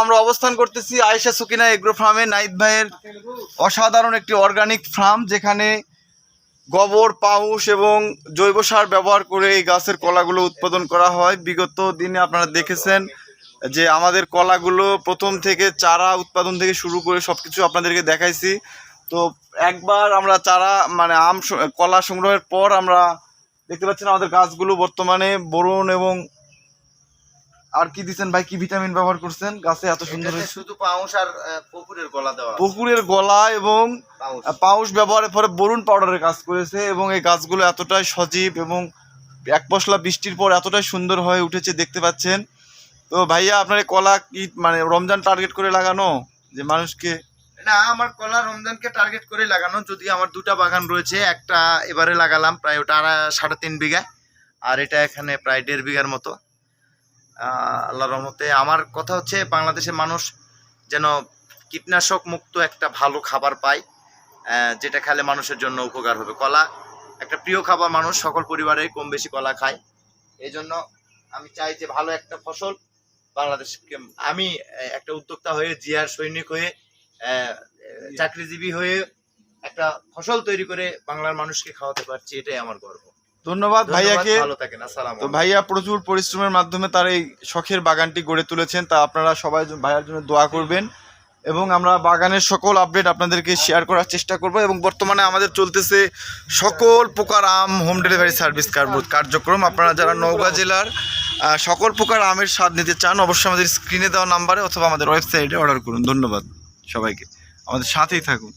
আমরা অবস্থান করতেছি আয়েশা সুকিনা এগ্রো ফার্মে, নাইদ ভাইয়ের অসাধারণ একটি অর্গানিক ফার্ম যেখানে গোবর, পাউশ এবং জৈব সার ব্যবহার করে এই গাছের কলাগুলো উৎপাদন করা হয়। বিগত দিনে আপনারা দেখেছেন যে আমাদের কলাগুলো প্রথম থেকে চারা উৎপাদন থেকে শুরু করে সব কিছু আপনাদেরকে দেখাইছি। তো একবার আমরা চারা মানে আম কলা সংগ্রহের পর আমরা দেখতে পাচ্ছেন আমাদের গাছগুলো বর্তমানে বরুণ এবং আর কি দিচ্ছেন ভাই? কি ভিটামিন ব্যবহার করছেন? গাছে এত সুন্দর হয়েছে। শুধু পাউস আর পুকুরের গলা দেওয়া পুকুরের গলা এবং পাউস। পাউস ব্যবহারের পরে বরুণ পাউডারের কাজ করেছে এবং এই গাছগুলো এতটাই সজীব এবং এক পশলা বৃষ্টির পর এতটাই সুন্দর হয়ে উঠেছে দেখতে পাচ্ছেন। তো ভাইয়া আপনার কলা কি মানে রমজান টার্গেট করে লাগানো? যে মানুষকে না আমার কলা রমজানকে টার্গেট করে লাগানো। যদি আমার দুটা বাগান রয়েছে একটা এবারে লাগালাম প্রায় ওটা সাড়ে তিন বিঘা। আর এটা এখানে প্রায় দেড় বিঘার মতো। আহ, আল্লাহর রহমতে। আমার কথা হচ্ছে বাংলাদেশের মানুষ যেন কীটনাশক মুক্ত একটা ভালো খাবার পায় যেটা খেলে মানুষের জন্য উপকার হবে। কলা একটা প্রিয় খাবার মানুষ সকল পরিবারে কম বেশি কলা খায়। এই জন্য আমি চাই যে ভালো একটা ফসল বাংলাদেশকে আমি একটা উদ্যোক্তা হয়ে জিয়ার সৈনিক হয়ে চাকরিজীবী হয়ে একটা ফসল তৈরি করে বাংলার মানুষকে খাওয়াতে পারছি এটাই আমার গর্ব। ধন্যবাদ ভাইয়াকে। তো ভাইয়া প্রচুর পরিশ্রমের মাধ্যমে তার এই শখের বাগানটি গড়ে তুলেছেন তা আপনারা সবাই ভাইয়ার জন্য দোয়া করবেন। এবং আমরা বাগানের সকল আপডেট আপনাদেরকে শেয়ার করার চেষ্টা করব এবং বর্তমানে আমাদের চলতেছে সকল প্রকার আম হোম ডেলিভারি সার্ভিস কার্যক্রম। আপনারা যারা নওগাঁ জেলার সকল প্রকার আমের স্বাদ নিতে চান অবশ্যই আমাদের স্ক্রিনে দেওয়া নাম্বারে অথবা আমাদের ওয়েবসাইটে অর্ডার করুন। ধন্যবাদ সবাইকে। আমাদের সাথেই থাকুন।